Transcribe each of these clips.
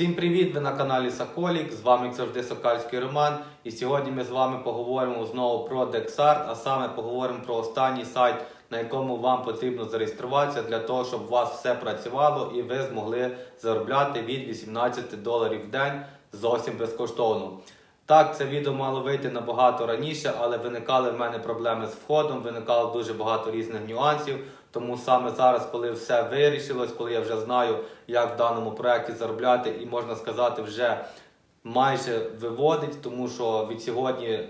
Всім привіт! Ви на каналі Соколік. З вами як завжди Сокальський Роман. І сьогодні ми з вами поговоримо знову про Dexart, а саме поговоримо про останній сайт, на якому вам потрібно зареєструватися для того, щоб у вас все працювало і ви змогли заробляти від 18 доларів в день зовсім безкоштовно. Так, це відео мало вийти набагато раніше, але виникали в мене проблеми з входом, виникало дуже багато різних нюансів. Тому саме зараз, коли все вирішилось, коли я вже знаю, як в даному проєкті заробляти, і можна сказати, вже майже виводить, тому що від сьогодні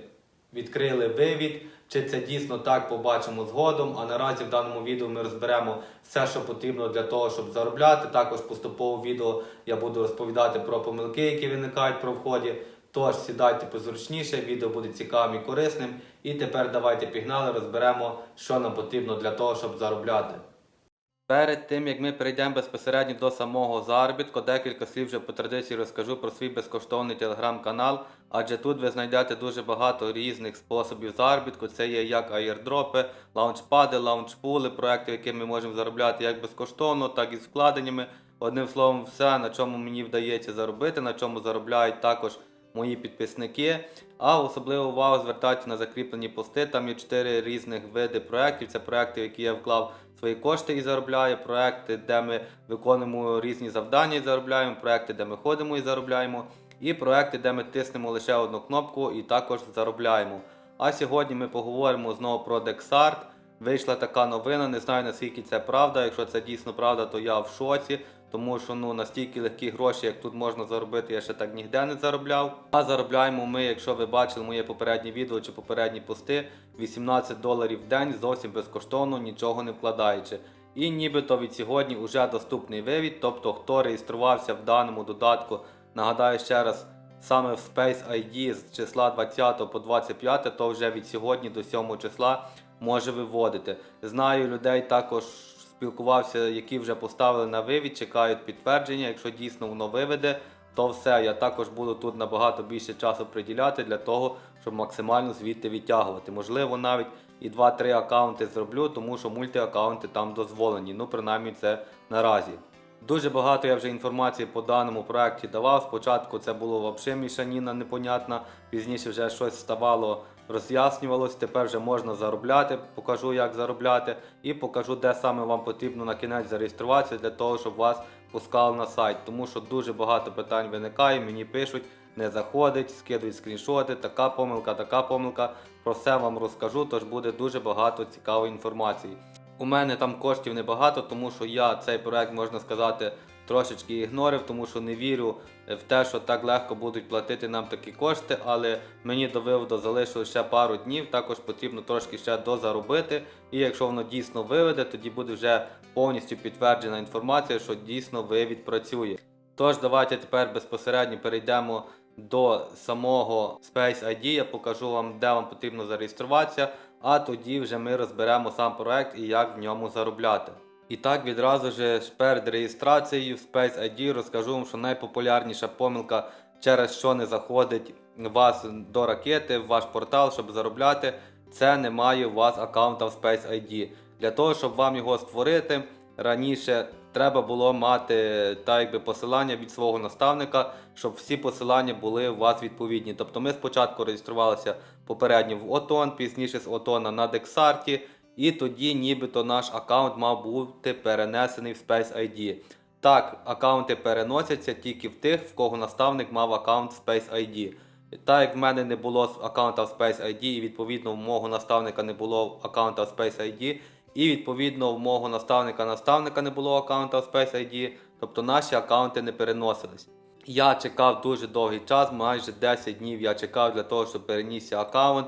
відкрили вивід. Чи це дійсно так побачимо згодом? А наразі в даному відео ми розберемо все, що потрібно для того, щоб заробляти. Також поступово в відео я буду розповідати про помилки, які виникають при вході. Тож сідайте позручніше, відео буде цікавим і корисним. І тепер давайте пігнали, розберемо, що нам потрібно для того, щоб заробляти. Перед тим як ми перейдемо безпосередньо до самого заробітку, декілька слів вже по традиції розкажу про свій безкоштовний телеграм-канал, адже тут ви знайдете дуже багато різних способів заробітку. Це є як аєрдропи, лаунчпади, лаунчпули, проекти, які ми можемо заробляти як безкоштовно, так і з вкладеннями. Одним словом, все, на чому мені вдається заробити, на чому заробляють також мої підписники. А особливо увагу звертайте на закріплені пости. Там є чотири різних види проєктів. Це проекти, в які я вклав свої кошти і заробляю, проекти, де ми виконуємо різні завдання і заробляємо, проекти, де ми ходимо і заробляємо, і проекти, де ми тиснемо лише одну кнопку і також заробляємо. А сьогодні ми поговоримо знову про Dexart. Вийшла така новина, не знаю наскільки це правда. Якщо це дійсно правда, то я в шоці. Тому що ну настільки легкі гроші, як тут можна заробити, я ще так ніде не заробляв. А заробляємо ми, якщо ви бачили моє попереднє відео чи попередні пости, 18 доларів в день зовсім безкоштовно, нічого не вкладаючи. І нібито від сьогодні вже доступний вивід. Тобто, хто реєструвався в даному додатку, нагадаю ще раз, саме в Space ID з числа 20 по 25, то вже від сьогодні до 7 числа може виводити. Знаю людей також спілкувався, які вже поставили на вивід, чекають підтвердження. Якщо дійсно воно виведе, то все. Я також буду тут набагато більше часу приділяти для того, щоб максимально звідти відтягувати. Можливо, навіть і 2-3 аккаунти зроблю, тому що мультиаккаунти там дозволені. Ну, принаймні, це наразі. Дуже багато я вже інформації по даному проекті давав. Спочатку це було взагалі мішаніна непонятна, пізніше вже щось ставало, роз'яснювалось. Тепер вже можна заробляти, покажу, як заробляти, і покажу, де саме вам потрібно на кінець зареєструватися для того, щоб вас пускали на сайт. Тому що дуже багато питань виникає, мені пишуть, не заходить, скидують скріншоти, така помилка, така помилка. Про все вам розкажу, тож буде дуже багато цікавої інформації. У мене там коштів небагато, тому що я цей проект, можна сказати, трошечки ігнорив, тому що не вірю в те, що так легко будуть платити нам такі кошти, але мені до виводу залишилось ще пару днів, також потрібно трошки ще дозаробити. І якщо воно дійсно виведе, тоді буде вже повністю підтверджена інформація, що дійсно вивід працює. Тож давайте тепер безпосередньо перейдемо до самого Space ID. Я покажу вам, де вам потрібно зареєструватися, а тоді вже ми розберемо сам проект і як в ньому заробляти. І так відразу ж перед реєстрацією в Space ID розкажу вам, що найпопулярніша помилка, через що не заходить вас до ракети в ваш портал, щоб заробляти, це немає у вас аккаунта в Space ID. Для того, щоб вам його створити, раніше треба було мати так якби посилання від свого наставника, щоб всі посилання були у вас відповідні. Тобто ми спочатку реєструвалися попередньо в ОТОН, пізніше з ОТОНа на Дексарті, і тоді нібито наш аккаунт мав бути перенесений в Space ID. Так, аккаунти переносяться тільки в тих, в кого наставник мав аккаунт Space ID. Так як в мене не було аккаунта в Space ID, і відповідно в мого наставника не було аккаунта в Space ID, і відповідно в мого наставника наставника не було аккаунта в Space ID, тобто наші аккаунти не переносились. Я чекав дуже довгий час, майже 10 днів я чекав для того, щоб перенісся аккаунт.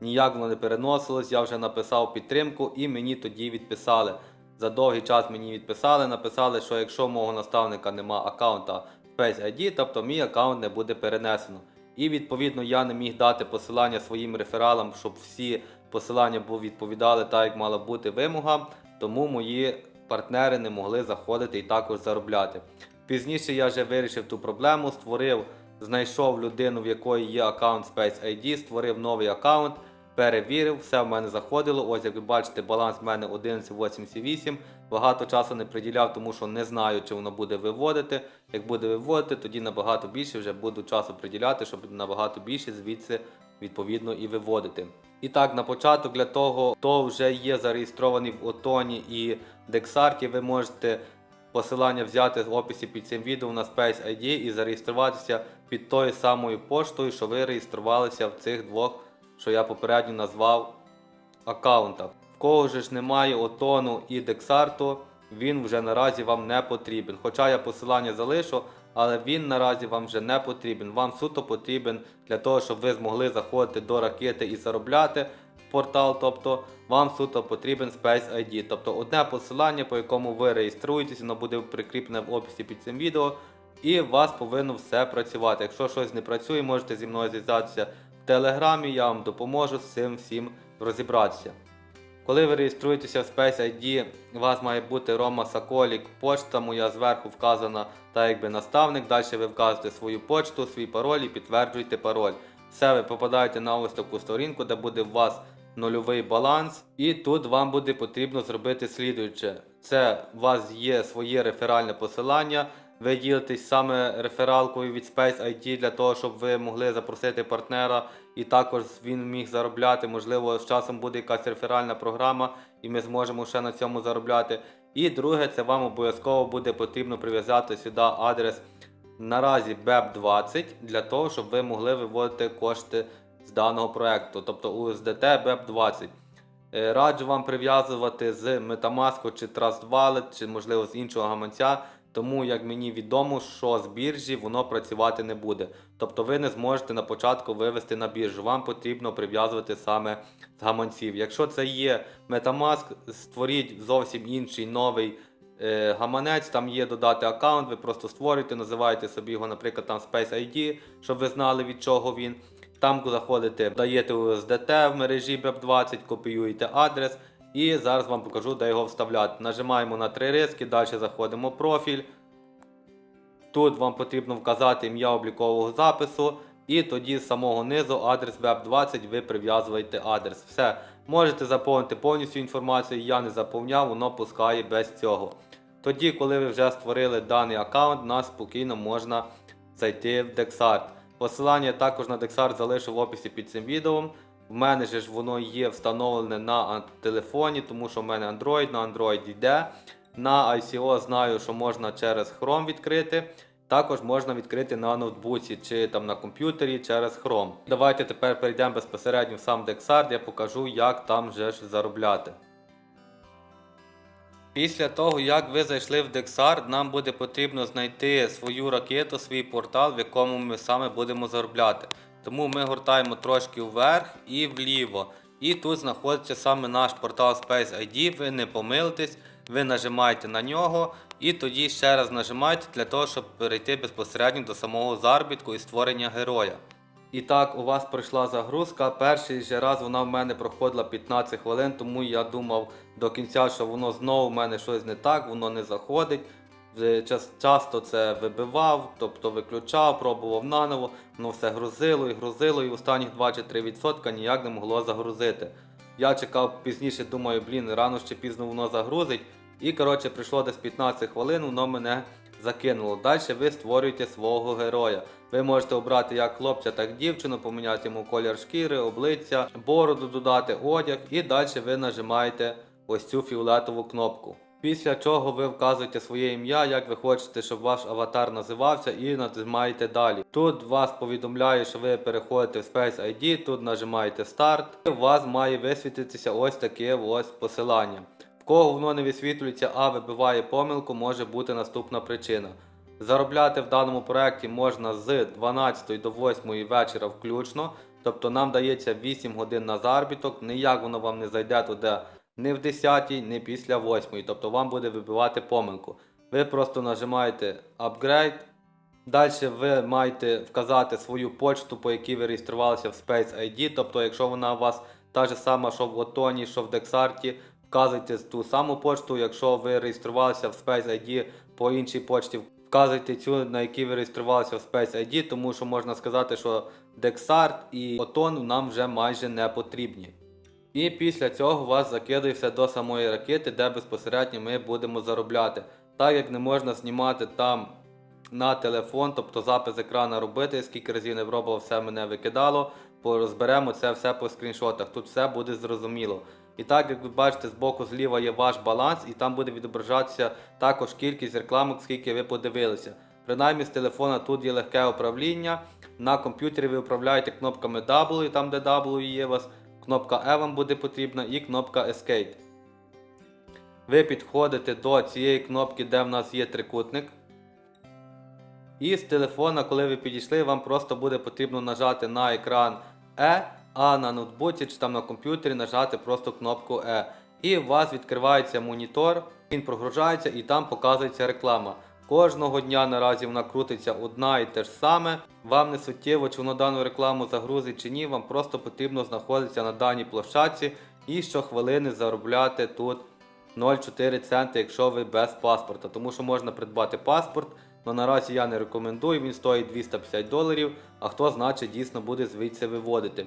Ніяк воно не переносилось, я вже написав підтримку і мені тоді відписали. За довгий час мені відписали, написали, що якщо мого наставника нема аккаунта в Face ID, тобто мій аккаунт не буде перенесено. І відповідно я не міг дати посилання своїм рефералам, щоб всі посилання відповідали так, як мало бути вимогам, тому мої партнери не могли заходити і також заробляти. Пізніше я вже вирішив ту проблему, створив, знайшов людину, в якої є аккаунт Space ID, створив новий аккаунт. перевірив, все в мене заходило. Ось як ви бачите, баланс в мене 11,88. Багато часу не приділяв, тому що не знаю, чи воно буде виводити. Як буде виводити, тоді набагато більше вже буду часу приділяти, щоб набагато більше звідси відповідно і виводити. І так, на початок для того, хто вже є зареєстрований в Отоні і Дексарті, ви можете посилання взяти в описі під цим відео на Space ID і зареєструватися під тою самою поштою, що ви реєструвалися в цих двох, що я попередньо назвав аккаунтах. В кого ж немає Отону і Дексарту, він вже наразі вам не потрібен. Хоча я посилання залишу, але він наразі вам вже не потрібен. Вам суто потрібен для того, щоб ви змогли заходити до ракети і заробляти портал. Тобто вам суто потрібен Space ID. Тобто одне посилання, по якому ви реєструєтесь, воно буде прикріплене в описі під цим відео. І у вас повинно все працювати. Якщо щось не працює, можете зі мною зв'язатися в телеграмі, я вам допоможу з цим всім розібратися. Коли ви реєструєтеся в Space ID, у вас має бути Рома Соколік, почта моя зверху вказана та якби наставник. Далі ви вказуєте свою почту, свій пароль і підтверджуєте пароль. Все, ви попадаєте на ось таку сторінку, де буде у вас нульовий баланс. І тут вам буде потрібно зробити слідуюче. Це у вас є своє реферальне посилання. Ви ділитесь саме рефералкою від Space ID для того, щоб ви могли запросити партнера і також він міг заробляти. Можливо, з часом буде якась реферальна програма, і ми зможемо ще на цьому заробляти. І друге, це вам обов'язково буде потрібно прив'язати сюди адрес наразі BEP20 для того, щоб ви могли виводити кошти з даного проекту, тобто USDT BEP20. Е, Раджу вам прив'язувати з Metamask чи Trust Wallet, чи можливо з іншого гаманця, тому як мені відомо, що з біржі воно працювати не буде. Тобто ви не зможете на початку вивести на біржу. Вам потрібно прив'язувати саме з гаманців. Якщо це є Metamask, створіть зовсім інший новий е, гаманець, там є додати аккаунт, ви просто створюєте, називаєте собі його, наприклад, там Space ID, щоб ви знали від чого він. Там заходите, даєте USDT в мережі BEP20, копіюєте адрес і зараз вам покажу, де його вставляти. Нажимаємо на три риски, далі заходимо в профіль. Тут вам потрібно вказати ім'я облікового запису, і тоді з самого низу адрес BEP20 ви прив'язуєте адрес. Все, можете заповнити повністю інформацію, я не заповняв, воно пускає без цього. Тоді, коли ви вже створили даний аккаунт, нас спокійно можна зайти в Dexart. Посилання також на Dexart залишу в описі під цим відео. В мене же ж воно є встановлене на телефоні, тому що в мене Android, на Android йде. На ICO знаю, що можна через Chrome відкрити. Також можна відкрити на ноутбуці чи там на комп'ютері через Chrome. Давайте тепер перейдемо безпосередньо в сам Dexart, я покажу, як там же ж заробляти. Після того, як ви зайшли в Dexart, нам буде потрібно знайти свою ракету, свій портал, в якому ми саме будемо заробляти. Тому ми гортаємо трошки вверх і вліво. І тут знаходиться саме наш портал Space ID. Ви не помилитесь, ви нажимаєте на нього і тоді ще раз нажимаєте для того, щоб перейти безпосередньо до самого заробітку і створення героя. І так, у вас пройшла загрузка. Перший же раз вона в мене проходила 15 хвилин, тому я думав до кінця, що воно знову в мене щось не так, воно не заходить. Часто це вибивав, тобто виключав, пробував наново, воно все грузило і грузило, і останніх 2 чи 3% ніяк не могло загрузити. Я чекав пізніше, думаю, блін, рано чи пізно воно загрузить. І коротше прийшло десь 15 хвилин, воно мене закинуло. Далі ви створюєте свого героя. Ви можете обрати як хлопця, так і дівчину, поміняти йому колір шкіри, обличчя, бороду додати, одяг, і далі ви нажимаєте ось цю фіолетову кнопку. Після чого ви вказуєте своє ім'я, як ви хочете, щоб ваш аватар називався, і нажимаєте далі. Тут вас повідомляє, що ви переходите в Space ID, тут нажимаєте старт. І у вас має висвітитися ось таке ось посилання. Кого воно не висвітлюється, а вибиває помилку, може бути наступна причина. Заробляти в даному проєкті можна з 12 до 8 вечора включно. Тобто нам дається 8 годин на заробіток, ніяк воно вам не зайде туди не в 10, не після 8. Тобто вам буде вибивати помилку. Ви просто нажимаєте Upgrade. Далі ви маєте вказати свою почту, по якій ви реєструвалися в Space ID. Тобто, якщо вона у вас та ж сама, що в Отоні, що в Dexart, вказуйте ту саму почту. Якщо ви реєструвалися в Space ID по іншій почті, вказуйте цю, на якій ви реєструвалися в Space ID, тому що можна сказати, що Дексарт і Отон нам вже майже не потрібні. І після цього вас закидується до самої ракети, де безпосередньо ми будемо заробляти. Так як не можна знімати там на телефон, тобто запис екрана робити, скільки разів не пробував, все мене викидало. Бо розберемо це все по скріншотах. Тут все буде зрозуміло. І так, як ви бачите, збоку зліва є ваш баланс, і там буде відображатися також кількість рекламок, скільки ви подивилися. Принаймні з телефона тут є легке управління. На комп'ютері ви управляєте кнопками W, там де W є у вас, кнопка E вам буде потрібна і кнопка Escape. Ви підходите до цієї кнопки, де в нас є трикутник. І з телефона, коли ви підійшли, вам просто буде потрібно нажати на екран E, а на ноутбуці чи там на комп'ютері нажати просто кнопку E. І у вас відкривається монітор, він прогружається і там показується реклама. Кожного дня наразі вона крутиться одна і те ж саме. Вам не суттєво, чи воно дану рекламу загрузить чи ні, вам просто потрібно знаходитися на даній площадці і щохвилини заробляти тут 0,4 центи, якщо ви без паспорта. Тому що можна придбати паспорт, але наразі я не рекомендую, він стоїть 250 доларів, а хто значить дійсно буде звідси виводити.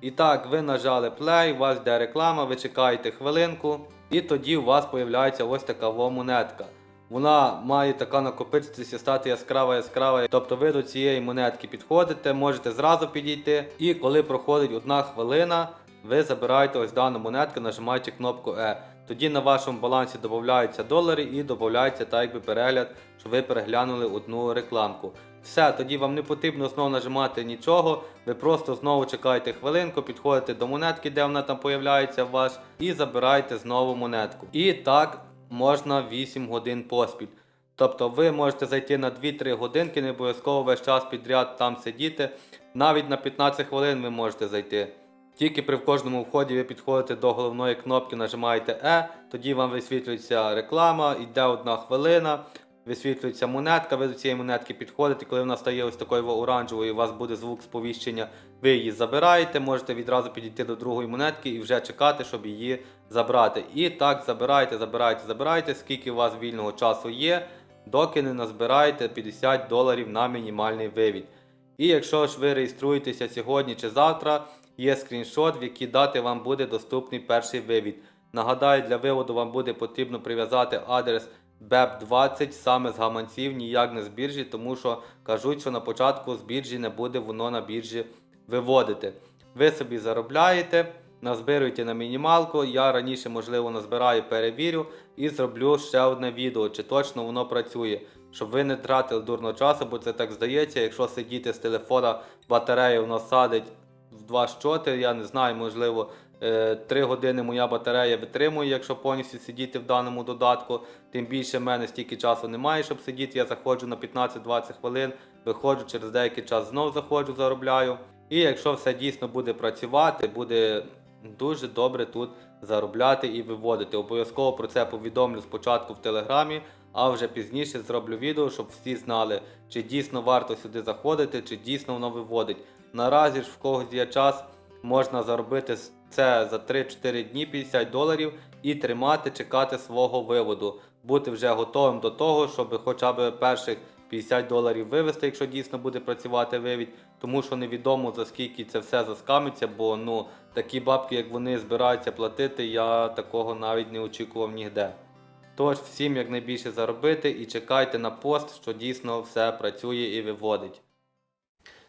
І так, ви нажали play, у вас йде реклама, ви чекаєте хвилинку, і тоді у вас з'являється ось така монетка. Вона має така накопичитися, стати яскрава яскрава. Тобто ви до цієї монетки підходите, можете зразу підійти. І коли проходить одна хвилина, ви забираєте ось дану монетку, нажимаєте кнопку E. Тоді на вашому балансі додаються долари і додається так якби перегляд, що ви переглянули одну рекламку. Все, тоді вам не потрібно знову нажимати нічого. Ви просто знову чекаєте хвилинку, підходите до монетки, де вона там появляється у вас, і забираєте знову монетку. І так можна 8 годин поспіль. Тобто ви можете зайти на 2-3 годинки, не обов'язково весь час підряд там сидіти. Навіть на 15 хвилин ви можете зайти. Тільки при кожному вході ви підходите до головної кнопки, нажимаєте E, тоді вам висвітлюється реклама, йде одна хвилина, висвітлюється монетка, ви до цієї монетки підходите, коли вона стає ось такою оранжевою, у вас буде звук сповіщення, ви її забираєте, можете відразу підійти до другої монетки і вже чекати, щоб її забрати. І так забираєте, забираєте, забираєте, скільки у вас вільного часу є, доки не назбираєте 50 доларів на мінімальний вивід. І якщо ж ви реєструєтеся сьогодні чи завтра, є скріншот, в якій дати вам буде доступний перший вивід. Нагадаю, для виводу вам буде потрібно прив'язати адрес BEP20 саме з гаманців, ніяк не з біржі, тому що кажуть, що на початку з біржі не буде воно на біржі виводити. Ви собі заробляєте, назбируєте на мінімалку. Я раніше, можливо, назбираю, перевірю і зроблю ще одне відео, чи точно воно працює. Щоб ви не тратили дурно часу, бо це так здається, якщо сидіти з телефона, батарея воно садить в два щоти, я не знаю, можливо, 3 години моя батарея витримує, якщо повністю сидіти в даному додатку. Тим більше в мене стільки часу немає, щоб сидіти. Я заходжу на 15-20 хвилин, виходжу через деякий час, знов заходжу, заробляю. І якщо все дійсно буде працювати, буде дуже добре тут заробляти і виводити. Обов'язково про це повідомлю спочатку в телеграмі, а вже пізніше зроблю відео, щоб всі знали, чи дійсно варто сюди заходити, чи дійсно воно виводить. Наразі ж в когось є час, можна заробити це за 3-4 дні 50 доларів і тримати, чекати свого виводу. Бути вже готовим до того, щоб хоча б перших 50 доларів вивести, якщо дійсно буде працювати вивід, тому що невідомо за скільки це все заскамиться, бо ну такі бабки, як вони збираються платити, я такого навіть не очікував ніде. Тож всім якнайбільше заробити і чекайте на пост, що дійсно все працює і виводить.